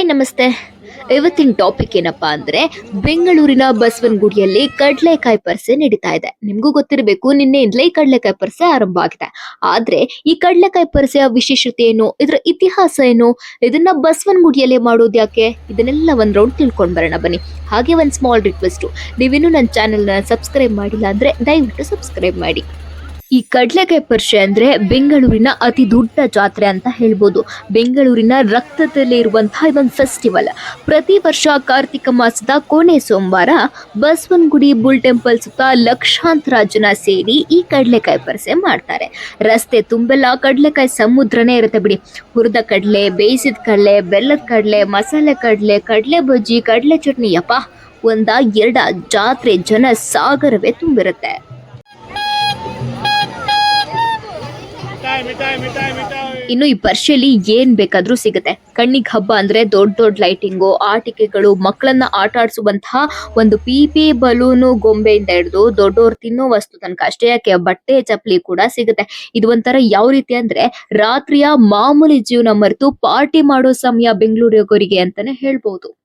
Hi, ನಮಸ್ತೆ. ಇವತ್ತಿನ topic ಏನಪ್ಪಾ ಅಂದ್ರೆ ಬೆಂಗಳೂರಿನ ಬಸವನಗುಡಿಯಲ್ಲಿ ಕಡಲೆಕಾಯಿ ಪರ್ಸೆ ನಡೀತಾ ಇದೆ. ನಿಮ್ಗೂ ಗೊತ್ತಿರಬೇಕು ನಿನ್ನೆಯಿಂದಲೇ ಈ ಕಡಲೆಕಾಯಿ ಪರ್ಸೆ ಆರಂಭ ಆಗಿದೆ. ಆದ್ರೆ ಈ ಕಡ್ಲೆಕಾಯಿ ಪರ್ಸೆಯ ವಿಶೇಷತೆ ಏನು? ಇದರ ಇತಿಹಾಸ ಏನು? ಇದನ್ನ ಬಸವನಗುಡಿಯಲ್ಲಿ ಮಾಡೋದು ಯಾಕೆ? ಇದನ್ನೆಲ್ಲ ಒಂದ್ ರೌಂಡ್ ತಿಳ್ಕೊಂಡ್ ಬರೋಣ ಬನ್ನಿ. ಹಾಗೆ ಒಂದ್ ಸ್ಮಾಲ್ ರಿಕ್ವೆಸ್ಟ್ ನೀವಿನ್ನೂ ನನ್ನ ಚಾನೆಲ್ನ ಸಬ್ಸ್ಕ್ರೈಬ್ ಮಾಡಿಲ್ಲ ಅಂದ್ರೆ ದಯವಿಟ್ಟು ಸಬ್ಸ್ಕ್ರೈಬ್ ಮಾಡಿ. ಈ ಕಡ್ಲೆಕಾಯಿ ಪರಿಷೆ ಅಂದ್ರೆ ಬೆಂಗಳೂರಿನ ಅತಿ ದೊಡ್ಡ ಜಾತ್ರೆ ಅಂತ ಹೇಳ್ಬೋದು. ಬೆಂಗಳೂರಿನ ರಕ್ತದಲ್ಲಿ ಇರುವಂತಹ ಇದೊಂದು ಫೆಸ್ಟಿವಲ್ ಪ್ರತಿ ವರ್ಷ ಕಾರ್ತಿಕ ಮಾಸದ ಕೊನೆ ಸೋಮವಾರ ಬಸವನಗುಡಿ ಬುಲ್ ಟೆಂಪಲ್ ಸುತ್ತ ಲಕ್ಷಾಂತರ ಜನ ಸೇರಿ ಈ ಕಡ್ಲೆಕಾಯಿ ಪರಿಷೆ ಮಾಡ್ತಾರೆ. ರಸ್ತೆ ತುಂಬೆಲ್ಲ ಕಡ್ಲೆಕಾಯಿ ಸಮುದ್ರನೇ ಇರುತ್ತೆ ಬಿಡಿ. ಹುರಿದ ಕಡಲೆ, ಬೇಯಿಸಿದ ಕಡಲೆ, ಬೆಲ್ಲದ ಕಡಲೆ, ಮಸಾಲೆ ಕಡಲೆ ಕಡಲೆ ಬಜ್ಜಿ, ಕಡಲೆ ಚಟ್ನಿ, ಯಪ್ಪ! ಒಂದ ಎರಡ ಜಾತ್ರೆ ಜನ ಸಾಗರವೇ ತುಂಬಿರುತ್ತೆ. ಇನ್ನು ಈ ಪರ್ಷಿಯಲ್ಲಿ ಏನ್ ಬೇಕಾದ್ರೂ ಸಿಗುತ್ತೆ. ಕಣ್ಣಿಗೆ ಹಬ್ಬ ಅಂದ್ರೆ ದೊಡ್ಡ ದೊಡ್ಡ ಲೈಟಿಂಗು ಆಟಿಕೆಗಳು ಮಕ್ಕಳನ್ನ ಆಟ ಆಡಿಸುವಂತಹ ಒಂದು ಪಿಪಿ ಬಲೂನು ಗೊಂಬೆಯಿಂದ ಹಿಡಿದು ದೊಡ್ಡವ್ರು ತಿನ್ನೋ ವಸ್ತು ತನಕ. ಅಷ್ಟೇ ಯಾಕೆ, ಬಟ್ಟೆ, ಚಪ್ಪಲಿ ಕೂಡ ಸಿಗುತ್ತೆ. ಇದು ಒಂಥರ ಯಾವ ರೀತಿ ಅಂದ್ರೆ ರಾತ್ರಿಯ ಮಾಮೂಲಿ ಜೀವನ ಮರೆತು ಪಾರ್ಟಿ ಮಾಡೋ ಸಮಯ ಬೆಂಗಳೂರಿಗೋರಿಗೆ ಅಂತಾನೆ ಹೇಳ್ಬೋದು.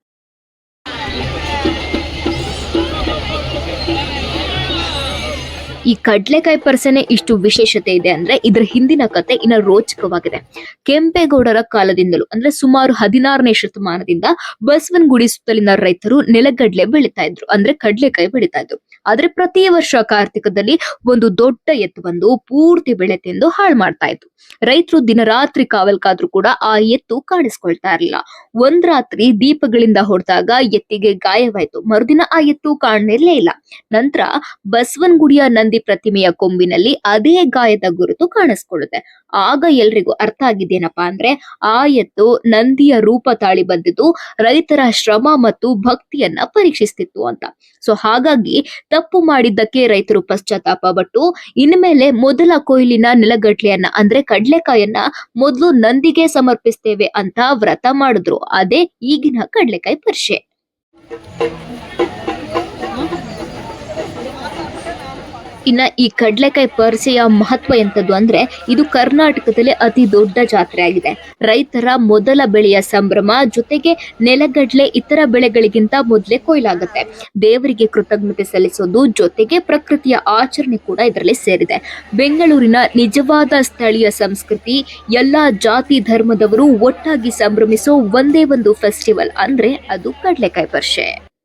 ಈ ಕಡ್ಲೆಕಾಯಿ ಪರ್ಸನೆ ಇಷ್ಟು ವಿಶೇಷತೆ ಇದೆ ಅಂದ್ರೆ ಇದ್ರ ಹಿಂದಿನ ಕತೆ ಇನ್ನ ರೋಚಕವಾಗಿದೆ. ಕೆಂಪೇಗೌಡರ ಕಾಲದಿಂದಲೂ ಅಂದ್ರೆ ಸುಮಾರು ಹದಿನಾರನೇ ಶತಮಾನದಿಂದ ಬಸವನಗುಡಿ ಸುತ್ತಲಿನ ರೈತರು ನೆಲಗಡ್ಲೆ ಬೆಳೀತಾ ಇದ್ರು. ಅಂದ್ರೆ ಕಡ್ಲೆಕಾಯಿ ಬೆಳಿತಾ ಇದ್ರು. ಆದ್ರೆ ಪ್ರತಿ ವರ್ಷ ಕಾರ್ತಿಕದಲ್ಲಿ ಒಂದು ದೊಡ್ಡ ಎತ್ತು ಬಂದು ಪೂರ್ತಿ ಬೆಳೆ ತಿಂದು ಹಾಳು ಮಾಡ್ತಾ ಇತ್ತು. ರೈತರು ದಿನರಾತ್ರಿ ರಾತ್ರಿ ಕಾದ್ರೂ ಕೂಡ ಆ ಎತ್ತು ಕಾಣಿಸ್ಕೊಳ್ತಾ ಇರಲಿಲ್ಲ. ಒಂದ್ ರಾತ್ರಿ ದೀಪಗಳಿಂದ ಹೊಡೆದಾಗ ಎತ್ತಿಗೆ ಗಾಯವಾಯ್ತು. ಮರುದಿನ ಆ ಎತ್ತು ಕಾಣಲಿರ್ಲೇ ಇಲ್ಲ. ನಂತರ ಬಸವನಗುಡಿಯ ನಂದಿ ಪ್ರತಿಮೆಯ ಕೊಂಬಿನಲ್ಲಿ ಅದೇ ಗಾಯದ ಗುರುತು ಕಾಣಿಸ್ಕೊಳ್ಳುತ್ತೆ. ಆಗ ಎಲ್ರಿಗೂ ಅರ್ಥ ಆಗಿದ್ದೇನಪ್ಪಾ ಅಂದ್ರೆ ಆ ಎತ್ತು ನಂದಿಯ ರೂಪ ತಾಳಿ ಬಂದಿದ್ದು ರೈತರ ಶ್ರಮ ಮತ್ತು ಭಕ್ತಿಯನ್ನ ಪರೀಕ್ಷಿಸ್ತಿತ್ತು ಅಂತ. ಸೊ ಹಾಗಾಗಿ ತಪ್ಪು ಮಾಡಿದ್ದಕ್ಕೆ ರೈತರು ಪಶ್ಚಾತ್ತಾಪ ಪಟ್ಟು ಇನ್ಮೇಲೆ ಮೊದಲ ಕೊಯ್ಲಿನ ನೆಲಗಟ್ಲೆಯನ್ನ ಅಂದ್ರೆ ಕಡ್ಲೆಕಾಯನ್ನ ಮೊದಲು ನಂದಿಗೆ ಸಮರ್ಪಿಸ್ತೇವೆ ಅಂತ ವ್ರತ ಮಾಡಿದ್ರು. ಅದೇ ಈಗಿನ ಕಡ್ಲೆಕಾಯಿ ಪರಿಷೆ. ಇನ್ನ ಈ ಕಡ್ಲೆಕಾಯಿ ಪರಿಸೆಯ ಮಹತ್ವ ಎಂಥದ್ದು ಅಂದ್ರೆ ಇದು ಕರ್ನಾಟಕದಲ್ಲಿ ಅತಿ ದೊಡ್ಡ ಜಾತ್ರೆ ಆಗಿದೆ. ರೈತರ ಮೊದಲ ಬೆಳೆಯ ಸಂಭ್ರಮ ಜೊತೆಗೆ ನೆಲಗಡಲೆ ಇತರ ಬೆಳೆಗಳಿಗಿಂತ ಮೊದಲೇ ಕೊಯ್ಲಾಗುತ್ತೆ. ದೇವರಿಗೆ ಕೃತಜ್ಞತೆ ಸಲ್ಲಿಸೋದು ಜೊತೆಗೆ ಪ್ರಕೃತಿಯ ಆಚರಣೆ ಕೂಡ ಇದರಲ್ಲಿ ಸೇರಿದೆ. ಬೆಂಗಳೂರಿನ ನಿಜವಾದ ಸ್ಥಳೀಯ ಸಂಸ್ಕೃತಿ, ಎಲ್ಲ ಜಾತಿ ಧರ್ಮದವರು ಒಟ್ಟಾಗಿ ಸಂಭ್ರಮಿಸೋ ಒಂದೇ ಒಂದು ಫೆಸ್ಟಿವಲ್ ಅಂದ್ರೆ ಅದು ಕಡ್ಲೆಕಾಯಿ ಪರಿಷೆ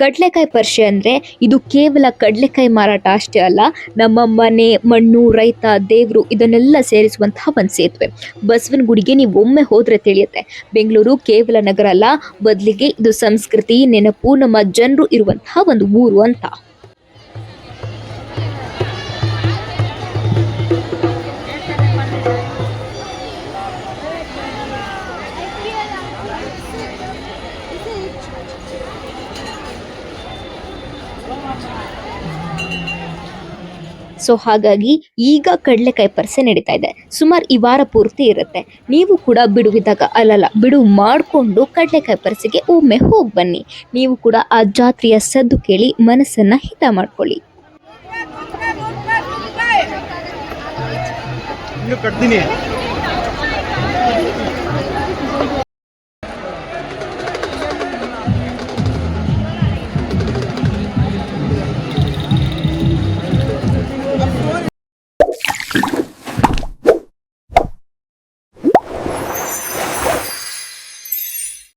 ಕಡ್ಲೆಕಾಯಿ ಪರಿಷೆ ಅಂದ್ರೆ ಇದು ಕೇವಲ ಕಡಲೆಕಾಯಿ ಮಾರಾಟ ಅಷ್ಟೇ ಅಲ್ಲ, ನಮ್ಮ ಮನೆ, ಮಣ್ಣು, ರೈತ, ದೇವರು ಇದನ್ನೆಲ್ಲ ಸೇರಿಸುವಂತಹ ಒಂದು ಸೇತುವೆ ಬಸವನಗುಡಿಗೆ ನೀವು ಒಮ್ಮೆ ಹೋದರೆ ತಿಳಿಯುತ್ತೆ. ಬೆಂಗಳೂರು ಕೇವಲ ನಗರ ಅಲ್ಲ, ಬದಲಿಗೆ ಇದು ಸಂಸ್ಕೃತಿ, ನೆನಪು, ನಮ್ಮ ಜನರು ಇರುವಂತಹ ಒಂದು ಊರು ಅಂತ. ಸೊ ಹಾಗಾಗಿ ಈಗ ಕಡಲೆಕಾಯಿ ಪರಿಸೆ ನಡೀತಾ ಇದೆ. ಸುಮಾರು ಈ ವಾರ ಪೂರ್ತಿ ಇರುತ್ತೆ. ನೀವು ಕೂಡ ಬಿಡುವಿದಾಗ, ಅಲ್ಲಲ್ಲ ಬಿಡುವು ಮಾಡಿಕೊಂಡು ಕಡಲೆಕಾಯಿ ಪರಿಸೆಗೆ ಒಮ್ಮೆ ಹೋಗಿ ಬನ್ನಿ. ನೀವು ಕೂಡ ಆ ಜಾತ್ರೆಯ ಸದ್ದು ಕೇಳಿ ಮನಸ್ಸನ್ನು ಹಿತ ಮಾಡ್ಕೊಳ್ಳಿ. ಕಟ್ತೀನಿ.